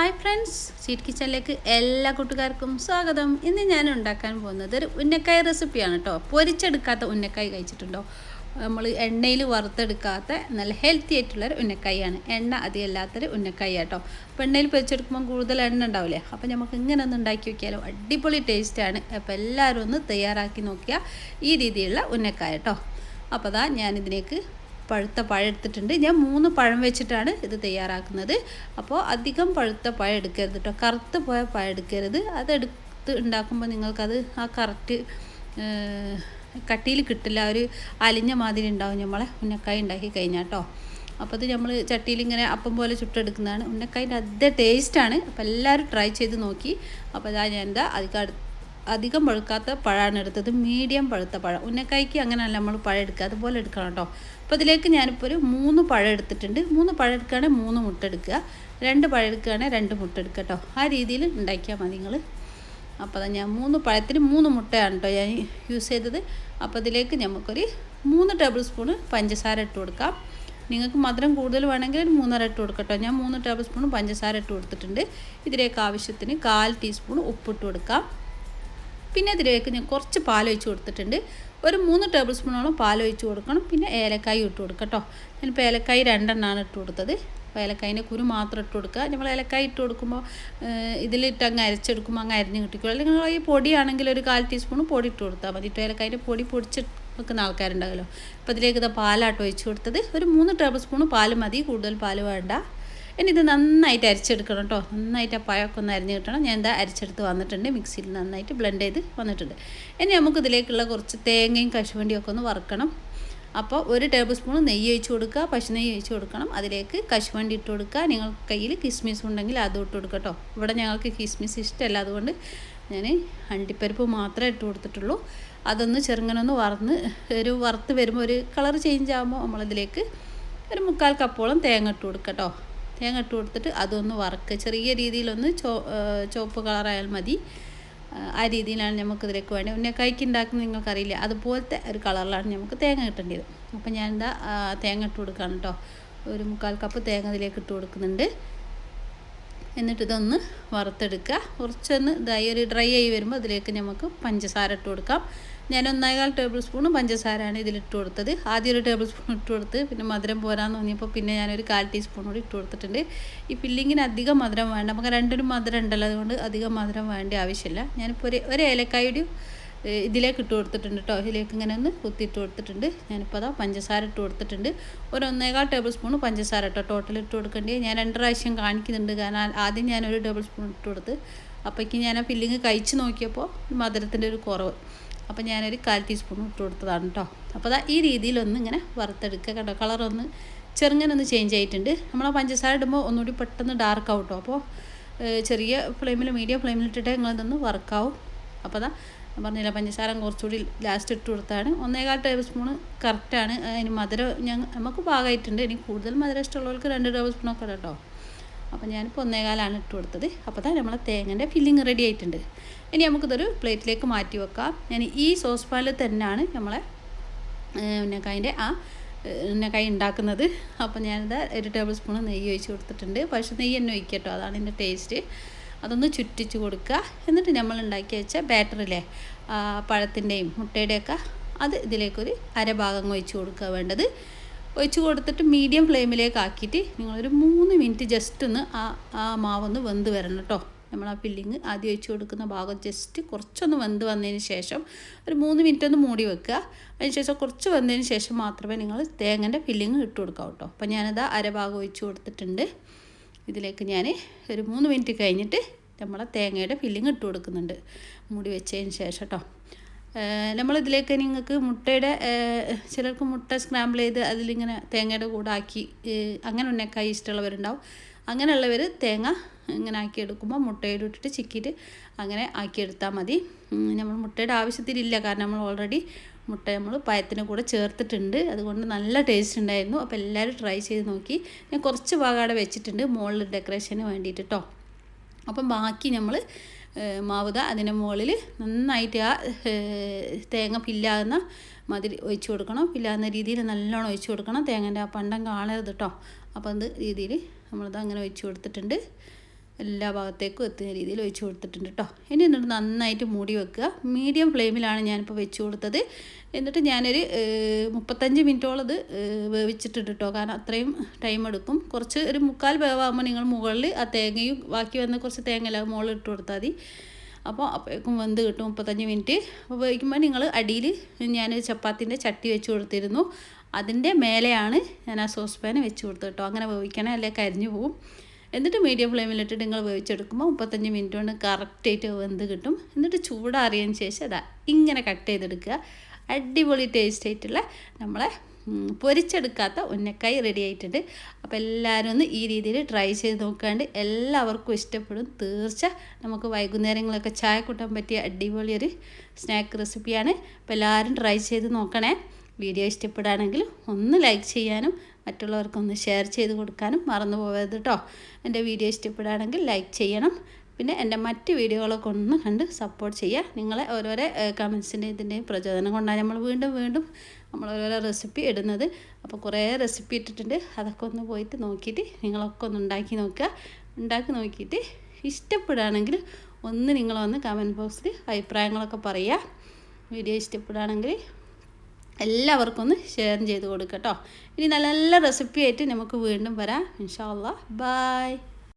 Hi friends sweet കിച്ചണിലേക്ക് എല്ലാ കൂട്ടുകാർക്കും സ്വാഗതം. ഇന്ന് ഞാൻ ഉണ്ടാക്കാൻ പോകുന്നത് ഒരു ഉന്നക്കായ റെസിപ്പിയാണ് കേട്ടോ. പൊരിച്ചെടുക്കാത്ത ഉന്നക്കായ കഴിച്ചിട്ടുണ്ടോ? നമ്മൾ എണ്ണയിൽ വറുത്തെടുക്കാത്ത നല്ല ഹെൽത്തി ആയിട്ടുള്ളൊരു ഉന്നക്കായാണ്. എണ്ണ അതിയല്ലാത്തൊരു ഉന്നക്കായ കേട്ടോ. അപ്പോൾ എണ്ണയിൽ പൊരിച്ചെടുക്കുമ്പോൾ കൂടുതൽ എണ്ണ ഉണ്ടാവില്ലേ? അപ്പോൾ നമുക്ക് ഇങ്ങനെ ഒന്ന് ഉണ്ടാക്കി നോക്കിയാലോ. അടിപൊളി ടേസ്റ്റാണ് അപ്പോൾ എല്ലാവരും ഒന്ന് തയ്യാറാക്കി നോക്കിയാൽ ഈ രീതിയിലുള്ള ഉന്നക്കായ കേട്ടോ. അപ്പോൾ അതാ ഞാനിതിലേക്ക് പഴുത്ത പഴം എടുത്തിട്ടുണ്ട്. ഞാൻ മൂന്ന് പഴം വെച്ചിട്ടാണ് ഇത് തയ്യാറാക്കുന്നത്. അപ്പോൾ അധികം പഴുത്ത പഴം എടുക്കരുത് കേട്ടോ കറുത്ത് പോയ പഴം എടുക്കരുത്. അതെടുത്ത് ഉണ്ടാക്കുമ്പോൾ നിങ്ങൾക്കത് ആ കറക്റ്റ് കട്ടിയിൽ കിട്ടില്ല. ഒരു അലിഞ്ഞ മാതിരി ഉണ്ടാവും നമ്മളെ ഉന്നക്കായ ഉണ്ടാക്കി കഴിഞ്ഞാൽ കേട്ടോ അപ്പോൾ അത് നമ്മൾ ചട്ടിയിൽ ഇങ്ങനെ അപ്പം പോലെ ചുട്ടെടുക്കുന്നതാണ്. ഉന്നക്കായന്റെ അതേ ടേസ്റ്റാണ് അപ്പോൾ എല്ലാവരും ട്രൈ ചെയ്ത് നോക്കി. അപ്പോൾ അതാ ഞാൻ എന്താ അധികം അടുത്ത് അധികം പഴുക്കാത്ത പഴമാണ് എടുത്തത്. മീഡിയം പഴുത്ത പഴം. ഉന്നക്കായ്ക്ക് അങ്ങനെയല്ല നമ്മൾ പഴം എടുക്കുക. അതുപോലെ എടുക്കണം കേട്ടോ. അപ്പോൾ ഇതിലേക്ക് ഞാനിപ്പോൾ ഒരു മൂന്ന് പഴം എടുത്തിട്ടുണ്ട്. മൂന്ന് പഴം എടുക്കുകയാണെങ്കിൽ മൂന്ന് മുട്ട എടുക്കുക. രണ്ട് പഴം എടുക്കുകയാണെങ്കിൽ രണ്ട് മുട്ട എടുക്കുക കേട്ടോ. ആ രീതിയിൽ ഉണ്ടാക്കിയാൽ മതി നിങ്ങൾ. അപ്പോൾ ഞാൻ മൂന്ന് പഴത്തിന് മൂന്ന് മുട്ടയാണ് കേട്ടോ ഞാൻ യൂസ് ചെയ്തത്. അപ്പോൾ ഇതിലേക്ക് നമുക്കൊരു മൂന്ന് ടേബിൾ സ്പൂണ് പഞ്ചസാര ഇട്ട് കൊടുക്കാം. നിങ്ങൾക്ക് മധുരം കൂടുതൽ വേണമെങ്കിൽ ഒരു മൂന്നര ഇട്ട് കൊടുക്കട്ടോ ഞാൻ മൂന്ന് ടേബിൾ സ്പൂൺ പഞ്ചസാര ഇട്ട് കൊടുത്തിട്ടുണ്ട്. ഇതിലേക്ക് ആവശ്യത്തിന് കാൽ ടീസ്പൂൺ ഉപ്പിട്ട് കൊടുക്കാം. പിന്നെ അതിലേക്ക് ഞാൻ കുറച്ച് പാൽ ഒഴിച്ച് കൊടുത്തിട്ടുണ്ട്. ഒരു മൂന്ന് ടേബിൾ സ്പൂണോളം പാൽ ഒഴിച്ച് കൊടുക്കണം. പിന്നെ ഏലക്കായി ഇട്ട് കൊടുക്കുക കേട്ടോ. ഞാനിപ്പോൾ ഏലക്കായി രണ്ടെണ്ണമാണ് ഇട്ട് കൊടുത്തത്. അപ്പോൾ ഏലക്കായിന്റെ കുരു മാത്രം ഇട്ട് കൊടുക്കുക. നമ്മൾ ഏലക്കായി ഇട്ട് കൊടുക്കുമ്പോൾ ഇതിലിട്ട് അങ്ങ് അരച്ചെടുക്കുമ്പോൾ അങ്ങ് അരിഞ്ഞ് കിട്ടിക്കോളും. അല്ലെങ്കിൽ ഈ പൊടിയാണെങ്കിൽ ഒരു കാൽ ടീസ്പൂൺ പൊടി ഇട്ട് കൊടുത്താൽ മതി. ഇട്ട് ഏലക്കായിന്റെ പൊടി പൊടിച്ച് വെക്കുന്ന ആൾക്കാരുണ്ടാവുമല്ലോ അപ്പോൾ ഇതിലേക്ക് ഇത് പാലാട്ട് ഒഴിച്ച് കൊടുത്തത്. ഒരു മൂന്ന് ടേബിൾ സ്പൂൺ പാൽ മതി. കൂടുതൽ പാൽ വേണ്ട. ഇനി ഇത് നന്നായിട്ട് അരിച്ചെടുക്കണം കേട്ടോ. നന്നായിട്ട് ആ പഴമൊക്കെ ഒന്ന് അരിഞ്ഞ് കിട്ടണം. ഞാൻ എന്താ അരിച്ചെടുത്ത് വന്നിട്ടുണ്ട്. മിക്സിയിൽ നന്നായിട്ട് ബ്ലെൻഡ് ചെയ്ത് വന്നിട്ടുണ്ട്. ഇനി നമുക്ക് ഇതിലേക്കുള്ള കുറച്ച് തേങ്ങയും കശുവണ്ടിയും ഒക്കെ ഒന്ന് വറുക്കണം. അപ്പോൾ ഒരു ടേബിൾ സ്പൂൺ നെയ്യ് ഒഴിച്ച് കൊടുക്കുക. പശു നെയ്യ് ഒഴിച്ച് കൊടുക്കണം. അതിലേക്ക് കശുവണ്ടി ഇട്ട് കൊടുക്കുക. നിങ്ങൾക്ക് കയ്യിൽ കിസ്മിസ് ഉണ്ടെങ്കിൽ അതും ഇട്ട് കൊടുക്കുക കേട്ടോ. ഇവിടെ ഞങ്ങൾക്ക് കിസ്മിസ് ഇഷ്ടമല്ല. അതുകൊണ്ട് ഞാൻ അണ്ടിപ്പരിപ്പ് മാത്രമേ ഇട്ട് കൊടുത്തിട്ടുള്ളൂ. അതൊന്ന് ചെറുങ്ങനൊന്ന് വറന്ന് ഒരു വറുത്ത് വരുമ്പോൾ ഒരു കളർ ചേഞ്ച് ആകുമ്പോൾ നമ്മളതിലേക്ക് ഒരു മുക്കാൽ കപ്പോളം തേങ്ങ ഇട്ട് കൊടുക്കുക കേട്ടോ. തേങ്ങ ഇട്ട് കൊടുത്തിട്ട് അതൊന്ന് വറുക്കുക. ചെറിയ രീതിയിലൊന്ന് ചോ ചുവപ്പ് കളറായാൽ മതി. ആ രീതിയിലാണ് നമുക്ക് ഇതിലേക്ക് വേണ്ടത് ഉന്നക്കായ്ക്ക് ഉണ്ടാക്കുന്നത് നിങ്ങൾക്കറിയില്ല. അതുപോലത്തെ ഒരു കളറിലാണ് നമുക്ക് തേങ്ങ കിട്ടേണ്ടത്. അപ്പം ഞാൻ എന്താ തേങ്ങ ഇട്ട് കൊടുക്കുകയാണ് കേട്ടോ. ഒരു മുക്കാൽ കപ്പ് തേങ്ങ ഇതിലേക്ക് ഇട്ട് കൊടുക്കുന്നുണ്ട്. എന്നിട്ട് ഇതൊന്ന് വറുത്തെടുക്കുക. കുറച്ചൊന്ന് ഇതായി ഒരു ഡ്രൈ ആയി വരുമ്പോൾ അതിലേക്ക് നമുക്ക് പഞ്ചസാര ഇട്ട് കൊടുക്കാം. ഞാൻ ഒന്നേകാൽ ടേബിൾ സ്പൂൺ പഞ്ചസാരയാണ് ഇതിലിട്ട് കൊടുത്തത്. ആദ്യം ഒരു ടേബിൾ സ്പൂൺ ഇട്ട് കൊടുത്ത് പിന്നെ മധുരം പോരാന്ന് തോന്നിയപ്പോൾ പിന്നെ ഞാനൊരു കാൽ ടീസ്പൂൺ കൂടി ഇട്ട് കൊടുത്തിട്ടുണ്ട്. ഈ പില്ലിങ്ങിന് അധികം മധുരം വേണ്ട. നമുക്ക് രണ്ടൊരു മധുരം ഉണ്ടല്ലോ അതുകൊണ്ട് അധികം മധുരം വേണ്ട ആവശ്യമില്ല. ഞാനിപ്പോൾ ഒരു ഒരു ഏലക്കായുടെ ഇതിലേക്ക് ഇട്ട് കൊടുത്തിട്ടുണ്ട് കേട്ടോ ഇതിലേക്ക് ഇങ്ങനെ ഒന്ന് കുത്തിയിട്ട് കൊടുത്തിട്ടുണ്ട്. ഞാനിപ്പോൾ അതാ പഞ്ചസാര ഇട്ട് കൊടുത്തിട്ടുണ്ട്. ഒരു ഒന്നേകാൽ ടേബിൾ സ്പൂൺ പഞ്ചസാര കേട്ടോ ടോട്ടൽ ഇട്ട് കൊടുക്കേണ്ടി. ഞാൻ രണ്ട് പ്രാവശ്യം കാണിക്കുന്നുണ്ട്. കാരണം ആദ്യം ഞാനൊരു ടേബിൾ സ്പൂൺ ഇട്ട് കൊടുത്ത്. അപ്പോഴേക്കും ഞാൻ ആ ഫില്ലിങ് കഴിച്ച് നോക്കിയപ്പോൾ മധുരത്തിന്റെ ഒരു കുറവ്. അപ്പോൾ ഞാനൊരു കാൽ ടീസ്പൂൺ ഇട്ട് കൊടുത്തതാണ് കേട്ടോ അപ്പോൾ അതാ ഈ രീതിയിലൊന്ന് ഇങ്ങനെ വറുത്തെടുക്കുക കേട്ടോ കളറൊന്ന് ചെറുങ്ങനെ ഒന്ന് ചേഞ്ച് ആയിട്ടുണ്ട്. നമ്മൾ ആ പഞ്ചസാര ഇടുമ്പോൾ ഒന്നുകൂടി പെട്ടെന്ന് ഡാർക്ക് ആവും കേട്ടോ അപ്പോൾ ചെറിയ ഫ്ലെയിമിൽ മീഡിയം ഫ്ലെയിമിൽ ഇട്ടിട്ട് നിങ്ങളിതൊന്ന് വർക്കാവും അപ്പോൾ അതാ പറഞ്ഞില്ല പഞ്ചസാര കുറച്ചുകൂടി ലാസ്റ്റ് ഇട്ട് കൊടുത്താണ് ഒന്നേകാൽ ടേബിൾ സ്പൂൺ കറക്റ്റാണ് അതിന് മധുരം ഞങ്ങൾ നമുക്ക് പാകമായിട്ടുണ്ട്. ഇനി കൂടുതൽ മധുരം ഇഷ്ടമുള്ളവർക്ക് രണ്ട് ടേബിൾ സ്പൂണൊക്കെ കേട്ടോ അപ്പോൾ ഞാനിപ്പോൾ ഒന്നേകാലാണ് ഇട്ട് കൊടുത്തത്. അപ്പോൾ തന്നെ നമ്മളെ തേങ്ങന്റെ ഫില്ലിങ് റെഡി ആയിട്ടുണ്ട്. ഇനി നമുക്കിതൊരു പ്ലേറ്റിലേക്ക് മാറ്റി വെക്കാം. ഞാൻ ഈ സോസ് പാനിൽ തന്നെയാണ് നമ്മളെ ഉന്നക്കായന്റെ ആ ഉന്നക്കായ ഉണ്ടാക്കുന്നത്. അപ്പോൾ ഞാനിത് ഒരു ടേബിൾ സ്പൂൺ നെയ്യ് ഒഴിച്ച് കൊടുത്തിട്ടുണ്ട്. പക്ഷേ നെയ്യ് തന്നെ കേട്ടോ. അതാണ് എന്റെ ടേസ്റ്റ് അതൊന്ന് ചുറ്റിച്ച് കൊടുക്കുക. എന്നിട്ട് നമ്മൾ ഉണ്ടാക്കി വെച്ച ബാറ്ററിലെ പഴത്തിന്റെയും മുട്ടയുടെയൊക്കെ അത് ഇതിലേക്കൊരു അരഭാഗം ഒഴിച്ച് കൊടുക്കുക വേണ്ടത്. ഒഴിച്ച് കൊടുത്തിട്ട് മീഡിയം ഫ്ലെയിമിലേക്ക് ആക്കിയിട്ട് നിങ്ങളൊരു മൂന്ന് മിനിറ്റ് ജസ്റ്റ് ഒന്ന് ആ ആ മാവൊന്ന് വെന്ത് വരണം കേട്ടോ. നമ്മൾ ആ ഫില്ലിങ് ആദ്യം ഒഴിച്ച് കൊടുക്കുന്ന ഭാഗം ജസ്റ്റ് കുറച്ചൊന്ന് വെന്ത് വന്നതിന് ശേഷം ഒരു മൂന്ന് മിനിറ്റ് ഒന്ന് മൂടി വെക്കുക. അതിന് ശേഷം കുറച്ച് വന്നതിന് ശേഷം മാത്രമേ നിങ്ങൾ തേങ്ങന്റെ ഫില്ലിങ് ഇട്ട് കൊടുക്കാവൂ കേട്ടോ. അപ്പോൾ ഞാനത് അരഭാഗം ഒഴിച്ച് കൊടുത്തിട്ടുണ്ട്. ഇതിലേക്ക് ഞാൻ ഒരു മൂന്ന് മിനിറ്റ് കഴിഞ്ഞിട്ട് നമ്മളെ തേങ്ങയുടെ ഫില്ലിങ് ഇട്ട് കൊടുക്കുന്നുണ്ട്. മൂടി വെച്ചതിന് ശേഷം കേട്ടോ. നമ്മളിതിലേക്ക് നിങ്ങൾക്ക് മുട്ടയുടെ ചിലർക്ക് മുട്ട സ്ക്രാമ്പിൾ ചെയ്ത് അതിലിങ്ങനെ തേങ്ങയുടെ കൂടെ ആക്കി അങ്ങനെ ഉന്നക്കായി ഇഷ്ടമുള്ളവരുണ്ടാവും. അങ്ങനെയുള്ളവർ തേങ്ങ ഇങ്ങനെ ആക്കിയെടുക്കുമ്പോൾ മുട്ടയോട് ഇട്ടിട്ട് ചിക്കിയിട്ട് അങ്ങനെ ആക്കിയെടുത്താൽ മതി. നമ്മൾ മുട്ടയുടെ ആവശ്യത്തിനില്ല കാരണം നമ്മൾ ഓൾറെഡി മുട്ട നമ്മൾ പയത്തിന് കൂടെ ചേർത്തിട്ടുണ്ട്. അതുകൊണ്ട് നല്ല ടേസ്റ്റ് ഉണ്ടായിരുന്നു. അപ്പോൾ എല്ലാവരും ട്രൈ ചെയ്ത് നോക്കി. ഞാൻ കുറച്ച് ഭാഗം അവിടെ വെച്ചിട്ടുണ്ട് മുകളിൽ ഡെക്കറേഷന് വേണ്ടിയിട്ട് കേട്ടോ അപ്പം ബാക്കി നമ്മൾ മാവുക അതിന്റെ മുകളിൽ നന്നായിട്ട് ആ തേങ്ങ പില്ലാകുന്ന മതിരി ഒഴിച്ചു കൊടുക്കണം. പില്ലാകുന്ന രീതിയിൽ നല്ലോണം ഒഴിച്ചു കൊടുക്കണം. തേങ്ങന്റെ ആ പണ്ടം കാണരുത് കേട്ടോ അപ്പോൾ അത് രീതിയിൽ നമ്മളിത് അങ്ങനെ ഒഴിച്ചു കൊടുത്തിട്ടുണ്ട്. എല്ലാ ഭാഗത്തേക്കും എത്തുന്ന രീതിയിൽ ഒഴിച്ച് കൊടുത്തിട്ടുണ്ട് കേട്ടോ ഇനി എന്നിട്ട് നന്നായിട്ട് മൂടി വെക്കുക. മീഡിയം ഫ്ലെയിമിലാണ് ഞാനിപ്പോൾ വെച്ച് കൊടുത്തത്. എന്നിട്ട് ഞാനൊരു മുപ്പത്തഞ്ച് മിനിറ്റോളം അത് വേവിച്ചിട്ടുണ്ട് കേട്ടോ കാരണം അത്രയും ടൈം എടുക്കും. കുറച്ച് ഒരു മുക്കാൽ വേവാകുമ്പോൾ നിങ്ങൾ മുകളിൽ ആ തേങ്ങയും ബാക്കി വന്ന കുറച്ച് തേങ്ങ മുകളിൽ ഇട്ട് കൊടുത്താൽ മതി. അപ്പോൾ അപ്പോഴേക്കും വെന്ത് കിട്ടും മുപ്പത്തഞ്ച് മിനിറ്റ്. വേവിക്കുമ്പോൾ നിങ്ങൾ അടിയിൽ ഞാൻ ചപ്പാത്തിന്റെ ചട്ടി വെച്ച് കൊടുത്തിരുന്നു. അതിന്റെ മേലെയാണ് ഞാൻ ആ സോസ് പാൻ വെച്ച് കൊടുത്തത് കേട്ടോ അങ്ങനെ വേവിക്കണേ അല്ലെങ്കിൽ കരിഞ്ഞു പോവും. എന്നിട്ട് മീഡിയം ഫ്ലെയിമിലിട്ട് നിങ്ങൾ വേവിച്ചെടുക്കുമ്പോൾ മുപ്പത്തഞ്ച് മിനിറ്റ് കൊണ്ട് കറക്റ്റായിട്ട് വെന്ത് കിട്ടും. എന്നിട്ട് ചൂടാറിയതിന് ശേഷം അതാ ഇങ്ങനെ കട്ട് ചെയ്തെടുക്കുക. അടിപൊളി ടേസ്റ്റ് ആയിട്ടുള്ള നമ്മളെ പൊരിച്ചെടുക്കാത്ത ഉന്നക്കായി റെഡി ആയിട്ടുണ്ട്. അപ്പോൾ എല്ലാവരും ഒന്ന് ഈ രീതിയിൽ ട്രൈ ചെയ്ത് നോക്കാണ്ട് എല്ലാവർക്കും ഇഷ്ടപ്പെടും. തീർച്ച നമുക്ക് വൈകുന്നേരങ്ങളൊക്കെ ചായ കൂട്ടാൻ പറ്റിയ അടിപൊളി ഒരു സ്നാക്ക് റെസിപ്പിയാണ് അപ്പോൾ എല്ലാവരും ട്രൈ ചെയ്ത് നോക്കണേ. വീഡിയോ ഇഷ്ടപ്പെടുകയാണെങ്കിൽ ഒന്ന് ലൈക്ക് ചെയ്യാനും മറ്റുള്ളവർക്കൊന്ന് ഷെയർ ചെയ്ത് കൊടുക്കാനും മറന്നു പോകരുത് കേട്ടോ എന്റെ വീഡിയോ ഇഷ്ടപ്പെടുകയാണെങ്കിൽ ലൈക്ക് ചെയ്യണം. പിന്നെ എന്റെ മറ്റ് വീഡിയോകളൊക്കെ ഒന്ന് കണ്ട് സപ്പോർട്ട് ചെയ്യുക. നിങ്ങളെ ഓരോരോ കമൻസിന്റെ ഇതിന്റെയും പ്രചോദനം കൊണ്ടാണ് നമ്മൾ വീണ്ടും വീണ്ടും നമ്മൾ ഓരോരോ റെസിപ്പി ഇടുന്നത്. അപ്പോൾ കുറേ റെസിപ്പി ഇട്ടിട്ടുണ്ട്. അതൊക്കെ ഒന്ന് പോയിട്ട് നോക്കിയിട്ട് നിങ്ങളൊക്കെ ഒന്ന് ഉണ്ടാക്കി നോക്കുക. ഉണ്ടാക്കി നോക്കിയിട്ട് ഇഷ്ടപ്പെടുകയാണെങ്കിൽ ഒന്ന് നിങ്ങളൊന്ന് കമന്റ് ബോക്സിൽ അഭിപ്രായങ്ങളൊക്കെ പറയുക. വീഡിയോ ഇഷ്ടപ്പെടുകയാണെങ്കിൽ എല്ലാവർക്കും ഒന്ന് ഷെയർ ചെയ്ത് കൊടുക്കട്ടോ കേട്ടോ. ഇനി നല്ല നല്ല റെസിപ്പി ആയിട്ട് നമുക്ക് വീണ്ടും വരാം. ഇൻഷാ അല്ലാ ബായ്